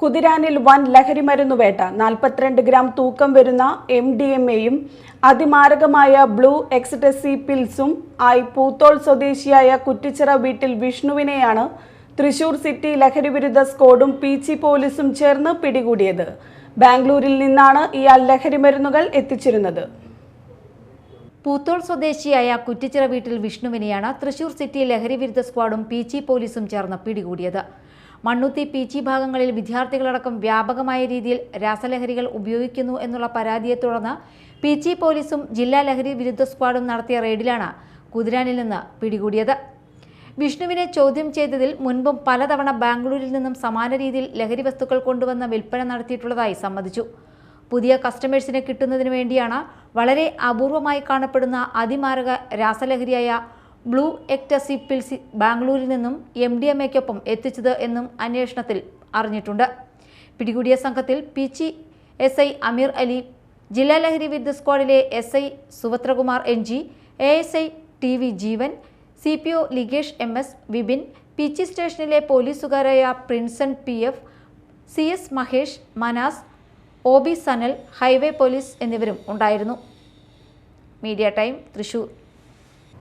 കുതിരാനിൽ വൻ ലഹരിമരുന്ന് വേട്ട. നാൽപ്പത്തിരണ്ട് ഗ്രാം തൂക്കം വരുന്ന എം ഡി എം എയും അതിമാരകമായ ബ്ലൂ എക്സ്റ്റസി പിൽസും ആയി പൂത്തോൾ സ്വദേശിയായ കുറ്റിച്ചിറ വീട്ടിൽ വിഷ്ണുവിനെയാണ് തൃശൂർ സിറ്റി ലഹരിവിരുദ്ധ സ്ക്വാഡും ചി പോലീസും ചേർന്ന് പിടികൂടിയത്. ബാംഗ്ലൂരിൽ നിന്നാണ് ഇയാൾ ലഹരിമരുന്നുകൾ എത്തിച്ചിരുന്നത്. പൂത്തോൾ സ്വദേശിയായ കുറ്റിച്ചിറ വീട്ടിൽ വിഷ്ണുവിനെയാണ് തൃശൂർ സിറ്റി ലഹരിവിരുദ്ധ സ്ക്വാഡും പി ചി പോലീസും ചേർന്ന് പിടികൂടിയത്. മണ്ണുത്തി പീച്ചി ഭാഗങ്ങളിൽ വിദ്യാർത്ഥികളടക്കം വ്യാപകമായ രീതിയിൽ രാസലഹരികൾ ഉപയോഗിക്കുന്നു എന്നുള്ള പരാതിയെ തുടർന്ന് പീച്ചി പോലീസും ജില്ലാ ലഹരി വിരുദ്ധ സ്ക്വാഡും നടത്തിയ റെയ്ഡിലാണ് കുതിരാനിൽ നിന്ന് പിടികൂടിയത്. വിഷ്ണുവിനെ ചോദ്യം ചെയ്തതിൽ മുൻപും പലതവണ ബാംഗ്ലൂരിൽ നിന്നും സമാന രീതിയിൽ ലഹരി വസ്തുക്കൾ കൊണ്ടുവന്ന വിൽപ്പന നടത്തിയിട്ടുള്ളതായി സമ്മതിച്ചു. പുതിയ കസ്റ്റമേഴ്സിനെ കിട്ടുന്നതിന് വേണ്ടിയാണ് വളരെ അപൂർവമായി കാണപ്പെടുന്ന അതിമാരക രാസലഹരിയായ ബ്ലൂ എക്ടസി പിൽസി ബാംഗ്ലൂരിൽ നിന്നും എം ഡി എം എക്കൊപ്പം എത്തിച്ചത് എന്നും അന്വേഷണത്തിൽ അറിഞ്ഞിട്ടുണ്ട്. പിടികൂടിയ സംഘത്തിൽ പി ചി എസ് ഐ അമീർ അലി ജില്ലാ ലഹരി വിരുദ്ധ സ്ക്വാഡിലെ S I Subhadrakumar N G A S I T V Jeevan C P O Ligesh M S Vipin Peechi സ്റ്റേഷനിലെ പോലീസുകാരായ Prinson P F C S Mahesh Manas O B Sanal highway police എന്നിവരും ഉണ്ടായിരുന്നു. Media time Thrissur.